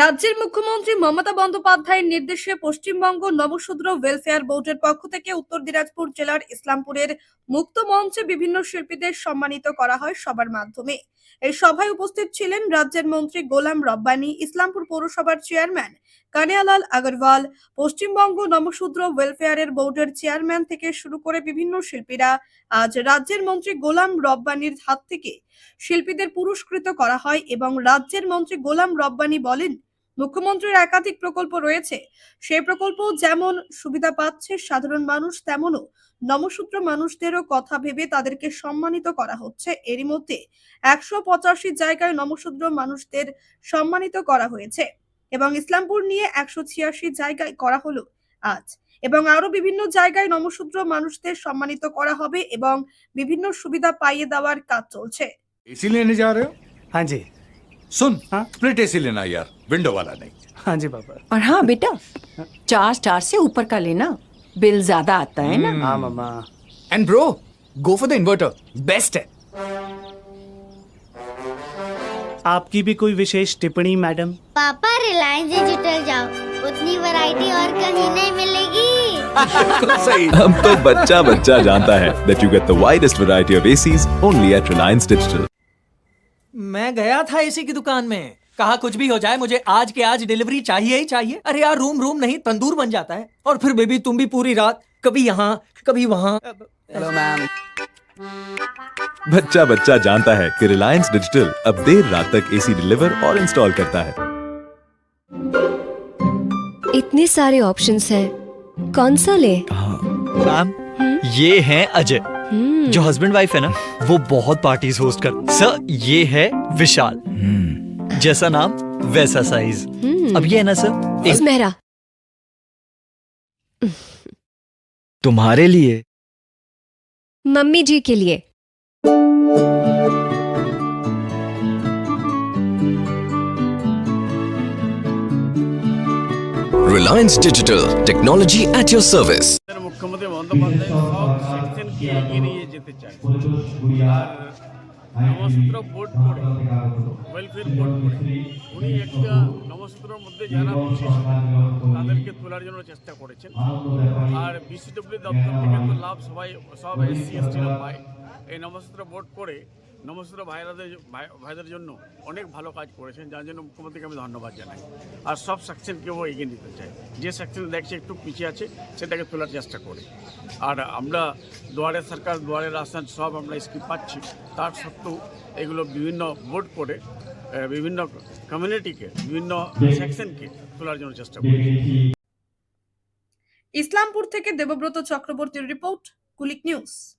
রাজ্যের মুখ্যমন্ত্রী মমতা বন্দ্যোপাধ্যায়ের নির্দেশে পশ্চিমবঙ্গ নবশূদ্র ওয়েলফেয়ার বোর্ডের পক্ষ থেকে উত্তর দিনাজপুর জেলার ইসলামপুরের মুক্ত মঞ্চে বিভিন্ন শিল্পীদের সম্মানিত করা হয় সবার মাধ্যমে। এই সভায় উপস্থিত ছিলেন রাজ্যের মন্ত্রী গোলাম রব্বানি, ইসলামপুর পৌরসভার চেয়ারম্যান কানিয়ালাল আগরওয়াল, পশ্চিমবঙ্গ নবশূদ্র ওয়েলফেয়ারের বোর্ডের চেয়ারম্যান থেকে শুরু করে বিভিন্ন শিল্পীরা আজ রাজ্যের মন্ত্রী গোলাম রব্বানির হাত থেকে শিল্পীদের পুরস্কৃত করা হয় এবং রাজ্যের মন্ত্রী গোলাম রব্বানী বলেন, মুখ্যমন্ত্রীর একাধিক প্রকল্প রয়েছে। সেই প্রকল্প যেমন সুবিধা পাচ্ছে সাধারণ মানুষ, তেমনও নমসূত্র মানুষদেরও কথা ভেবে তাদেরকে সম্মানিত করা হচ্ছে। এরই মধ্যে একশো পঁচাশি জায়গায় নমশূদ্র মানুষদের সম্মানিত করা হয়েছে। এবং ইসলামপুর নিয়ে একশো ছিয়াশি জায়গায় করা হলো আজ এবং আরো বিভিন্ন জায়গায় নমশূদ্র মানুষদের সম্মানিত করা হবে এবং বিভিন্ন সুবিধা পাইয়ে দেওয়ার কাজ চলছে एसी लेने जा रहे हो हाँ जी सुन हाँ? स्प्लिट एसी लेना यार विंडो वाला नहीं हाँ जी पापा और हाँ बेटा चार स्टार से ऊपर का लेना बिल ज्यादा आता है ना हाँ mamma and bro go for the inverter best है आपकी भी कोई विशेष टिप्पणी मैडम पापा रिलायंस डिजिटल जाओ। उतनी वैरायटी और कहीं नहीं मिलेगी। सही। अब तो बच्चा बच्चा जानता है that you get the widest variety of ACs only at Reliance Digital. मैं गया था एसी की दुकान में। कहा कुछ भी हो जाए मुझे आज के आज डिलीवरी चाहिए ही चाहिए। अरे यार रूम रूम नहीं तंदूर बन जाता है। और फिर बेबी तुम भी पूरी रात कभी यहाँ कभी वहाँ। हेलो मैम बच्चा बच्चा जानता है कि रिलायंस डिजिटल अब देर रात तक एसी डिलीवर और इंस्टॉल करता है। इतने सारे ऑप्शंस हैं। कौन सा ले? मैम ये है अजय। हम्म, जो हस्बैंड वाइफ है ना वो बहुत पार्टीज़ होस्ट कर सर ये है विशाल। जैसा नाम वैसा साइज़ हम्म, अब ये है ना सर एक मेहरा। तुम्हारे लिए। मम्मी जी के लिए। Reliance Digital, technology at your service. মুখ্যমন্ত্রী বন্দ্যোপাধ্যায় সব নিয়ে যেতে চায়। নমস্ত্র বোর্ড ওয়েলফেয়ার বোর্ড করে উনি একটা নমস্ত্রর মধ্যে যারা তাদেরকে তোলার জন্য চেষ্টা করেছেন। আর বিসিডব্লিউ দপ্তর থেকে তো লাভ সবাই সব এসসি এসটিরা পায়। এই নমস্ত্র বোর্ড করে নমস্ত্র ভাইরাদের ভাই- ভাইদের জন্য অনেক ভালো কাজ করেছেন, যার জন্য মুখ্যমন্ত্রীকে আমি ধন্যবাদ জানাই। আর সব সেকশনকেও এগিয়ে নিতে চাই। যে সেকশন দেখছে একটু পিছিয়ে আছে, সেটাকে তোলার চেষ্টা করি। আর আমরা দুয়ারে সরকার, দুয়ারে রাস্তান সব আমরা স্কিম পাচ্ছি। তার সত্ত্বেও এগুলো বিভিন্ন বোর্ড করে বিভিন্ন কমিউনিটিকে বিভিন্ন সেকশনকে তোলার জন্য চেষ্টা করি। ইসলামপুর থেকে দেবব্রত চক্রবর্তীর রিপোর্ট, কুলিক নিউজ।